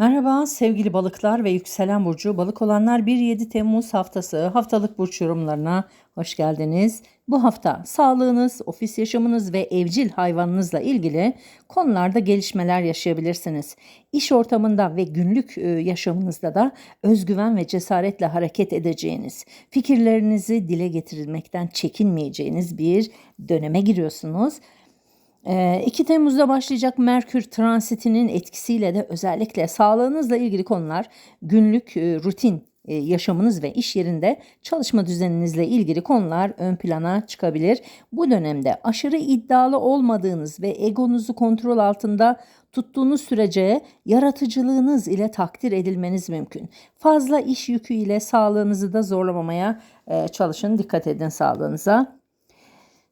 Merhaba sevgili balıklar ve yükselen burcu balık olanlar 1-7 Temmuz haftası haftalık burç yorumlarına hoş geldiniz. Bu hafta sağlığınız, ofis yaşamınız ve evcil hayvanınızla ilgili konularda gelişmeler yaşayabilirsiniz. İş ortamında ve günlük e, yaşamınızda da özgüven ve cesaretle hareket edeceğiniz, fikirlerinizi dile getirmekten çekinmeyeceğiniz bir döneme giriyorsunuz. 2 ee, Temmuz'da başlayacak Merkür transitinin etkisiyle de özellikle sağlığınızla ilgili konular günlük e, rutin e, yaşamınız ve iş yerinde çalışma düzeninizle ilgili konular ön plana çıkabilir. Bu dönemde aşırı iddialı olmadığınız ve egonuzu kontrol altında tuttuğunuz sürece yaratıcılığınız ile takdir edilmeniz mümkün. Fazla iş yükü ile sağlığınızı da zorlamamaya e, çalışın. Dikkat edin sağlığınıza.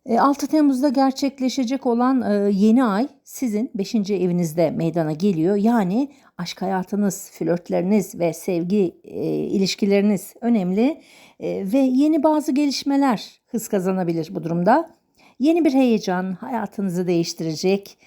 6 e, Temmuz'da gerçekleşecek olan e, yeni ay sizin 5. evinizde meydana geliyor. Yani aşk hayatınız, flörtleriniz ve sevgi e, ilişkileriniz önemli ve yeni bazı gelişmeler hız kazanabilir bu durumda. Yeni bir heyecan hayatınızı değiştirecek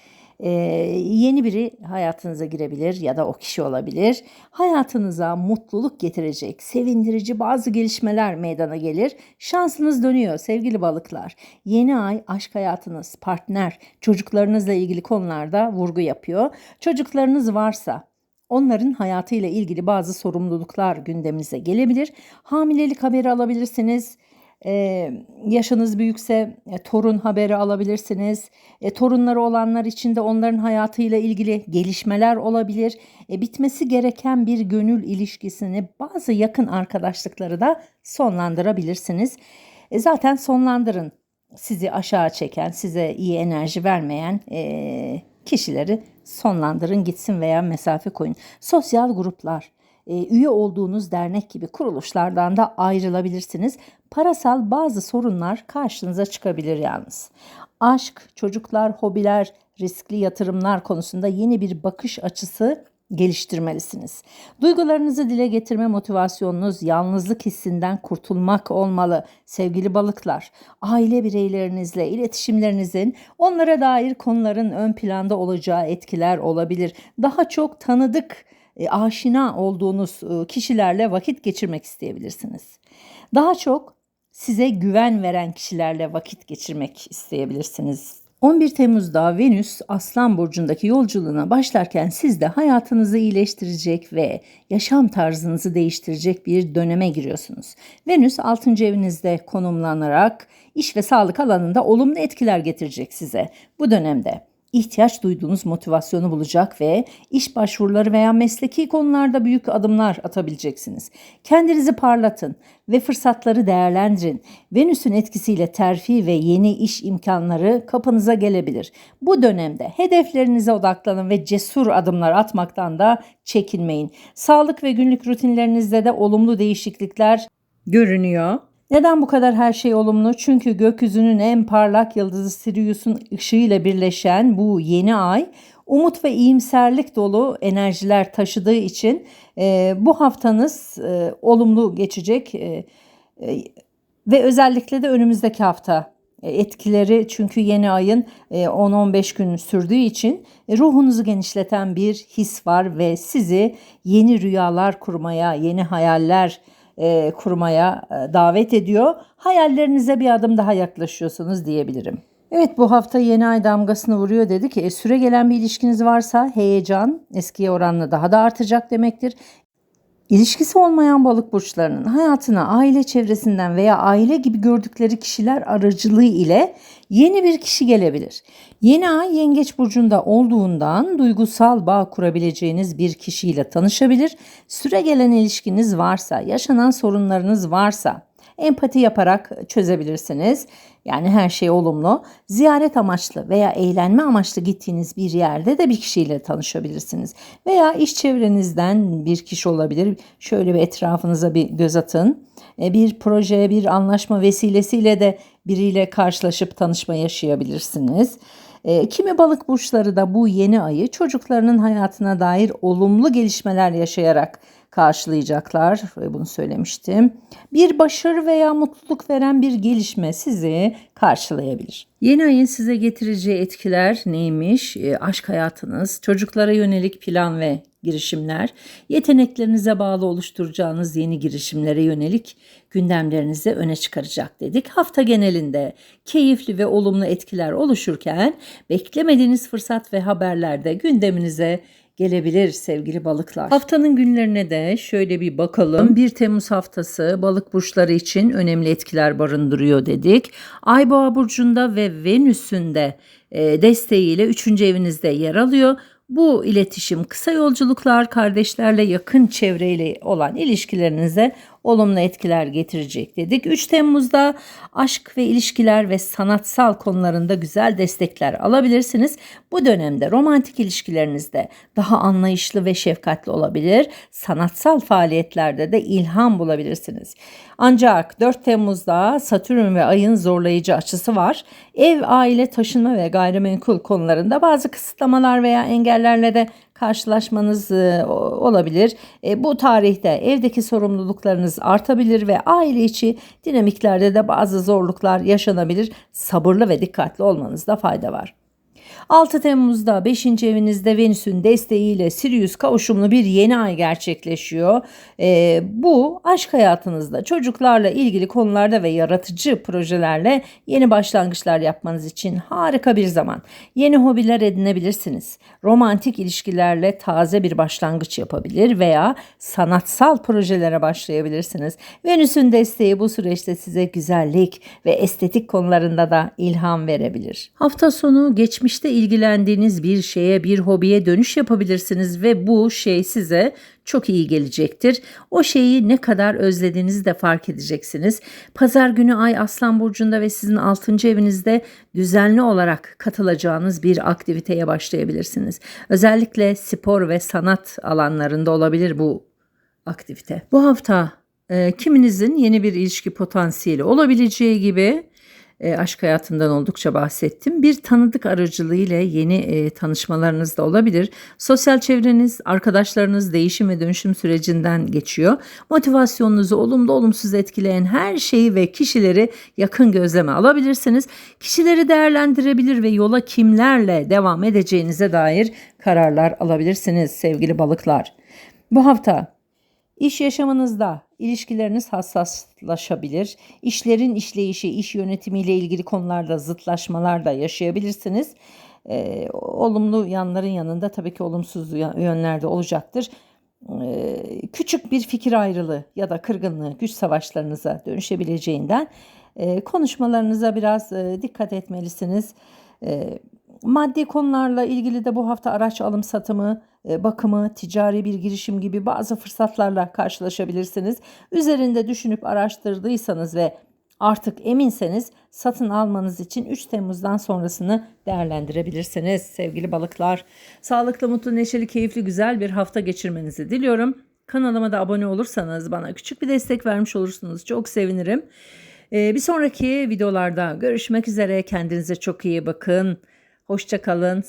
ee, yeni biri hayatınıza girebilir ya da o kişi olabilir. Hayatınıza mutluluk getirecek, sevindirici bazı gelişmeler meydana gelir. Şansınız dönüyor sevgili balıklar. Yeni ay aşk hayatınız, partner, çocuklarınızla ilgili konularda vurgu yapıyor. Çocuklarınız varsa Onların hayatıyla ilgili bazı sorumluluklar gündeminize gelebilir. Hamilelik haberi alabilirsiniz e, yaşınız büyükse e, torun haberi alabilirsiniz. E, torunları olanlar için de onların hayatıyla ilgili gelişmeler olabilir. E, bitmesi gereken bir gönül ilişkisini bazı yakın arkadaşlıkları da sonlandırabilirsiniz. E, zaten sonlandırın. Sizi aşağı çeken, size iyi enerji vermeyen e, kişileri sonlandırın gitsin veya mesafe koyun. Sosyal gruplar, üye olduğunuz dernek gibi kuruluşlardan da ayrılabilirsiniz. Parasal bazı sorunlar karşınıza çıkabilir yalnız. Aşk, çocuklar, hobiler, riskli yatırımlar konusunda yeni bir bakış açısı geliştirmelisiniz. Duygularınızı dile getirme motivasyonunuz yalnızlık hissinden kurtulmak olmalı sevgili balıklar. Aile bireylerinizle iletişimlerinizin onlara dair konuların ön planda olacağı etkiler olabilir. Daha çok tanıdık e, aşina olduğunuz e, kişilerle vakit geçirmek isteyebilirsiniz. Daha çok size güven veren kişilerle vakit geçirmek isteyebilirsiniz. 11 Temmuz'da Venüs Aslan burcundaki yolculuğuna başlarken siz de hayatınızı iyileştirecek ve yaşam tarzınızı değiştirecek bir döneme giriyorsunuz. Venüs 6. evinizde konumlanarak iş ve sağlık alanında olumlu etkiler getirecek size bu dönemde ihtiyaç duyduğunuz motivasyonu bulacak ve iş başvuruları veya mesleki konularda büyük adımlar atabileceksiniz. Kendinizi parlatın ve fırsatları değerlendirin. Venüs'ün etkisiyle terfi ve yeni iş imkanları kapınıza gelebilir. Bu dönemde hedeflerinize odaklanın ve cesur adımlar atmaktan da çekinmeyin. Sağlık ve günlük rutinlerinizde de olumlu değişiklikler görünüyor. Neden bu kadar her şey olumlu? Çünkü gökyüzünün en parlak yıldızı Sirius'un ışığıyla birleşen bu yeni ay umut ve iyimserlik dolu enerjiler taşıdığı için e, bu haftanız e, olumlu geçecek e, e, ve özellikle de önümüzdeki hafta e, etkileri çünkü yeni ayın 10-15 e, gün sürdüğü için e, ruhunuzu genişleten bir his var ve sizi yeni rüyalar kurmaya, yeni hayaller e, kurmaya e, davet ediyor. Hayallerinize bir adım daha yaklaşıyorsunuz diyebilirim. Evet bu hafta yeni ay damgasını vuruyor dedik. E, süre gelen bir ilişkiniz varsa heyecan eskiye oranla daha da artacak demektir. İlişkisi olmayan balık burçlarının hayatına aile çevresinden veya aile gibi gördükleri kişiler aracılığı ile yeni bir kişi gelebilir. Yeni ay yengeç burcunda olduğundan duygusal bağ kurabileceğiniz bir kişiyle tanışabilir. Süre gelen ilişkiniz varsa, yaşanan sorunlarınız varsa empati yaparak çözebilirsiniz. Yani her şey olumlu. Ziyaret amaçlı veya eğlenme amaçlı gittiğiniz bir yerde de bir kişiyle tanışabilirsiniz. Veya iş çevrenizden bir kişi olabilir. Şöyle bir etrafınıza bir göz atın. E, bir proje, bir anlaşma vesilesiyle de biriyle karşılaşıp tanışma yaşayabilirsiniz. E, kimi balık burçları da bu yeni ayı çocuklarının hayatına dair olumlu gelişmeler yaşayarak karşılayacaklar bunu söylemiştim. Bir başarı veya mutluluk veren bir gelişme sizi karşılayabilir. Yeni ayın size getireceği etkiler neymiş? E, aşk hayatınız, çocuklara yönelik plan ve girişimler, yeteneklerinize bağlı oluşturacağınız yeni girişimlere yönelik gündemlerinizi öne çıkaracak dedik. Hafta genelinde keyifli ve olumlu etkiler oluşurken beklemediğiniz fırsat ve haberler de gündeminize gelebilir sevgili balıklar. Haftanın günlerine de şöyle bir bakalım. 1 Temmuz haftası balık burçları için önemli etkiler barındırıyor dedik. Ay Boğa burcunda ve Venüs'ün de e, desteğiyle 3. evinizde yer alıyor. Bu iletişim kısa yolculuklar, kardeşlerle yakın çevreyle olan ilişkilerinize olumlu etkiler getirecek dedik. 3 Temmuz'da aşk ve ilişkiler ve sanatsal konularında güzel destekler alabilirsiniz. Bu dönemde romantik ilişkilerinizde daha anlayışlı ve şefkatli olabilir. Sanatsal faaliyetlerde de ilham bulabilirsiniz. Ancak 4 Temmuz'da Satürn ve Ay'ın zorlayıcı açısı var. Ev, aile, taşınma ve gayrimenkul konularında bazı kısıtlamalar veya engellerle de karşılaşmanız e, olabilir. E, bu tarihte evdeki sorumluluklarınız artabilir ve aile içi dinamiklerde de bazı zorluklar yaşanabilir. Sabırlı ve dikkatli olmanızda fayda var. 6 Temmuz'da 5. evinizde Venüs'ün desteğiyle Sirius kavuşumlu bir yeni ay gerçekleşiyor. Ee, bu aşk hayatınızda çocuklarla ilgili konularda ve yaratıcı projelerle yeni başlangıçlar yapmanız için harika bir zaman. Yeni hobiler edinebilirsiniz. Romantik ilişkilerle taze bir başlangıç yapabilir veya sanatsal projelere başlayabilirsiniz. Venüs'ün desteği bu süreçte size güzellik ve estetik konularında da ilham verebilir. Hafta sonu geçmişte ilgilendiğiniz bir şeye, bir hobiye dönüş yapabilirsiniz ve bu şey size çok iyi gelecektir. O şeyi ne kadar özlediğinizi de fark edeceksiniz. Pazar günü Ay Aslan Burcu'nda ve sizin 6. evinizde düzenli olarak katılacağınız bir aktiviteye başlayabilirsiniz. Özellikle spor ve sanat alanlarında olabilir bu aktivite. Bu hafta e, kiminizin yeni bir ilişki potansiyeli olabileceği gibi e, aşk hayatından oldukça bahsettim. Bir tanıdık aracılığıyla yeni e, tanışmalarınız da olabilir. Sosyal çevreniz, arkadaşlarınız değişim ve dönüşüm sürecinden geçiyor. Motivasyonunuzu olumlu olumsuz etkileyen her şeyi ve kişileri yakın gözleme alabilirsiniz. Kişileri değerlendirebilir ve yola kimlerle devam edeceğinize dair kararlar alabilirsiniz sevgili balıklar. Bu hafta İş yaşamınızda ilişkileriniz hassaslaşabilir. İşlerin işleyişi, iş yönetimiyle ilgili konularda zıtlaşmalar da yaşayabilirsiniz. Ee, olumlu yanların yanında tabii ki olumsuz yönler de olacaktır. Ee, küçük bir fikir ayrılığı ya da kırgınlığı güç savaşlarınıza dönüşebileceğinden e, konuşmalarınıza biraz e, dikkat etmelisiniz. E, Maddi konularla ilgili de bu hafta araç alım satımı, e, bakımı, ticari bir girişim gibi bazı fırsatlarla karşılaşabilirsiniz. Üzerinde düşünüp araştırdıysanız ve artık eminseniz satın almanız için 3 Temmuz'dan sonrasını değerlendirebilirsiniz sevgili balıklar. Sağlıklı, mutlu, neşeli, keyifli, güzel bir hafta geçirmenizi diliyorum. Kanalıma da abone olursanız bana küçük bir destek vermiş olursunuz. Çok sevinirim. Ee, bir sonraki videolarda görüşmek üzere. Kendinize çok iyi bakın. Hoşçakalın.